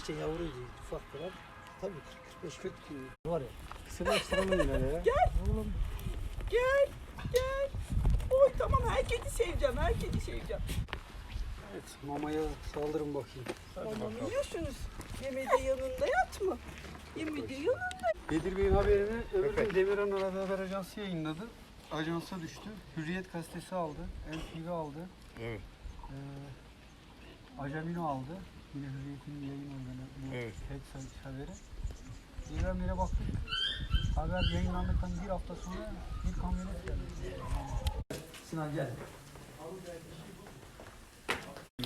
Gerçi yavruydu ufak falan. Tabii 45 40 gün var ya. Sıvaştıralım yine ya. Gel, gel. Oy tamam herkesi seveceğim, herkesi seveceğim. Evet mamaya saldırın bakayım. Tamam yiyorsunuz. Yemede yanında yatma. Yemede yanında. Bedir Bey'in haberini öbür gün Demirhan Haber Ajansı yayınladı. Ajansa düştü. Hürriyet gazetesi aldı. NTV aldı. Evet. Ee, Ajamino aldı. Yine Hürriyet'in yayın organı. Bu Evet. tek haberi. Birdenbire baktık. Haber yayınlandıktan bir hafta sonra bir kamyonet geldi. Sinan gel.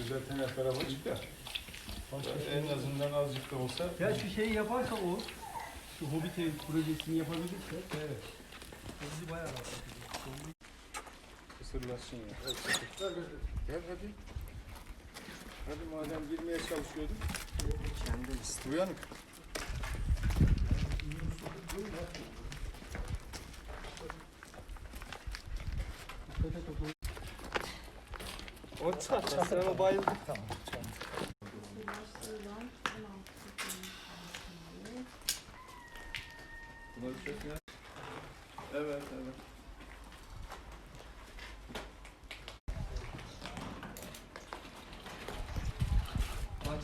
Zaten hep beraber gider. En azından azıcık da olsa. Ya şu şeyi yaparsa o, şu Hobbit ev projesini yapabilirse Evet. o bizi bayağı rahatlatır. Kısırlaşsın ya. Evet. Gel hadi. Hadi madem girmeye çalışıyordun. Uyanık. O çat, sen o şey ya. Evet evet.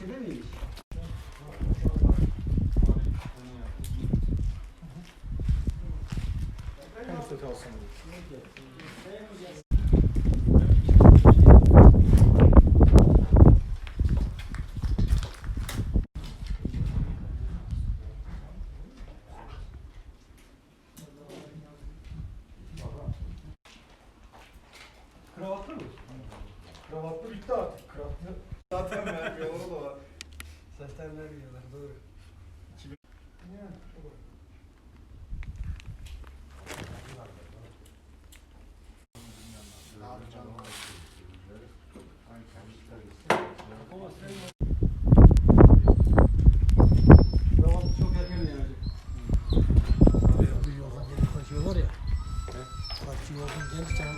Bahçede miymiş? Kravatlı mı? Kravatlı bitti artık. Kravatlı. Zaten vermiyorlar o da var. Zaten vermiyorlar doğru. Yani.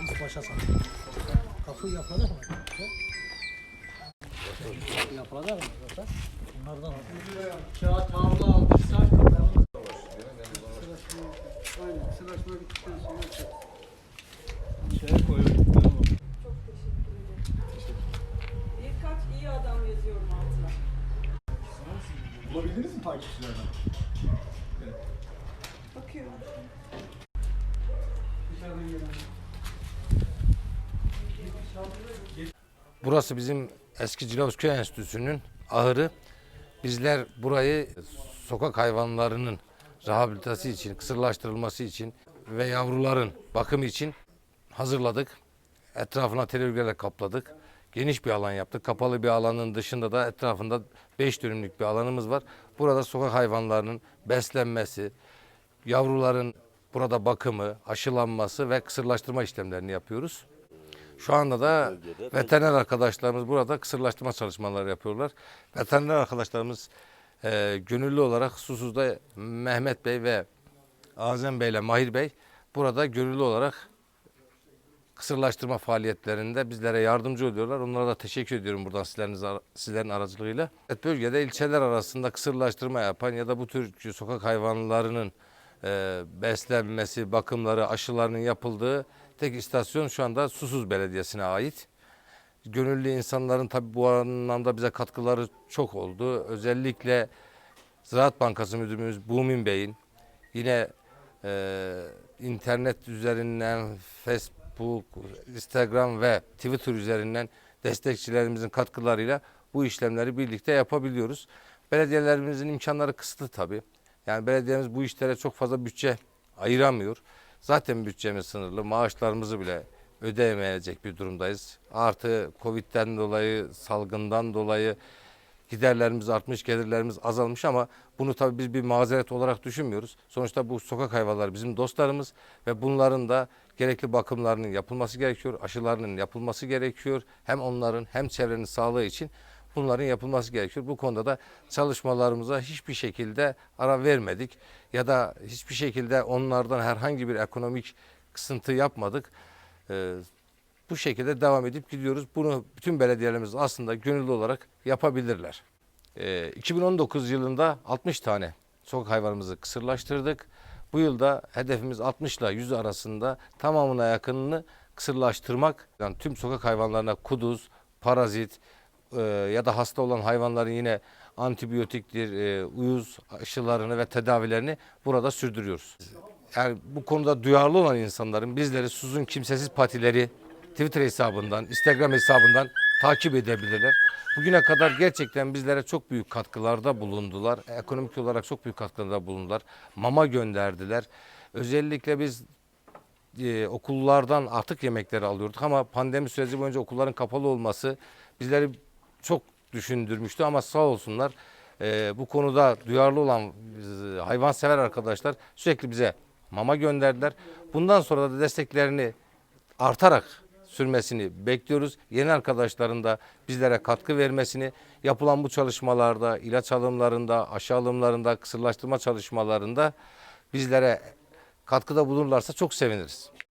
Üst başa sanıyor. Kapı yapılacak mı? He? Yapılacak mı? Bunlardan kağıt havlu aldıysa Aynen sıraşma bittikten sonra. Şeye koyalım. Çok teşekkür ederim. Birkaç iyi adam yazıyorum altına. Bulabildiniz mi takipçilerden? Bakıyorum. Dışarıdan gelen. Burası bizim eski Cilavuzköy Enstitüsü'nün ahırı. Bizler burayı sokak hayvanlarının rehabilitası için, kısırlaştırılması için ve yavruların bakımı için hazırladık. Etrafına televizörle kapladık. Geniş bir alan yaptık. Kapalı bir alanın dışında da etrafında 5 dönümlük bir alanımız var. Burada sokak hayvanlarının beslenmesi, yavruların burada bakımı, aşılanması ve kısırlaştırma işlemlerini yapıyoruz. Şu anda da veteriner arkadaşlarımız burada kısırlaştırma çalışmaları yapıyorlar. Veteriner arkadaşlarımız e, gönüllü olarak Susuz'da Mehmet Bey ve Azem Bey ile Mahir Bey burada gönüllü olarak kısırlaştırma faaliyetlerinde bizlere yardımcı oluyorlar. Onlara da teşekkür ediyorum buradan sizleriniz, sizlerin aracılığıyla. Evet, bölgede ilçeler arasında kısırlaştırma yapan ya da bu tür sokak hayvanlarının e, beslenmesi, bakımları, aşılarının yapıldığı tek istasyon şu anda Susuz Belediyesi'ne ait. Gönüllü insanların tabii bu anlamda bize katkıları çok oldu. Özellikle Ziraat Bankası Müdürümüz Bumin Bey'in yine e, internet üzerinden Facebook, Instagram ve Twitter üzerinden destekçilerimizin katkılarıyla bu işlemleri birlikte yapabiliyoruz. Belediyelerimizin imkanları kısıtlı tabii. Yani belediyemiz bu işlere çok fazla bütçe ayıramıyor. Zaten bütçemiz sınırlı. Maaşlarımızı bile ödeyemeyecek bir durumdayız. Artı Covid'den dolayı, salgından dolayı giderlerimiz artmış, gelirlerimiz azalmış ama bunu tabii biz bir mazeret olarak düşünmüyoruz. Sonuçta bu sokak hayvanları bizim dostlarımız ve bunların da gerekli bakımlarının yapılması gerekiyor, aşılarının yapılması gerekiyor. Hem onların hem çevrenin sağlığı için bunların yapılması gerekiyor. Bu konuda da çalışmalarımıza hiçbir şekilde ara vermedik ya da hiçbir şekilde onlardan herhangi bir ekonomik kısıntı yapmadık. Ee, bu şekilde devam edip gidiyoruz. Bunu bütün belediyelerimiz aslında gönüllü olarak yapabilirler. Ee, 2019 yılında 60 tane sokak hayvanımızı kısırlaştırdık. Bu yılda hedefimiz 60 ile 100 arasında tamamına yakınını kısırlaştırmak. Yani tüm sokak hayvanlarına kuduz, parazit e, ya da hasta olan hayvanların yine antibiyotiktir, e, uyuz aşılarını ve tedavilerini burada sürdürüyoruz. Yani bu konuda duyarlı olan insanların bizleri Suzun Kimsesiz Patileri Twitter hesabından, Instagram hesabından takip edebilirler. Bugüne kadar gerçekten bizlere çok büyük katkılarda bulundular. Ekonomik olarak çok büyük katkılarda bulundular. Mama gönderdiler. Özellikle biz e, okullardan atık yemekleri alıyorduk ama pandemi süreci boyunca okulların kapalı olması bizleri çok düşündürmüştü ama sağ olsunlar e, bu konuda duyarlı olan e, hayvansever arkadaşlar sürekli bize mama gönderdiler. Bundan sonra da desteklerini artarak sürmesini bekliyoruz. Yeni arkadaşların da bizlere katkı vermesini, yapılan bu çalışmalarda, ilaç alımlarında, aşı alımlarında, kısırlaştırma çalışmalarında bizlere katkıda bulunurlarsa çok seviniriz.